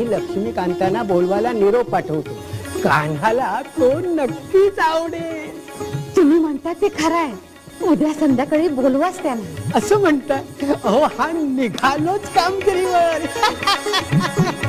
मी लक्ष्मीकांतांना बोलवायला निरोप पाठवतो. कान्हाला तो नक्कीच आवडेल. तुम्ही म्हणता ते खरं आहे. उद्या संध्याकाळी बोलवाच त्यांना. असं म्हणतात. अहो हा निघालोच काम कामगिरीवर.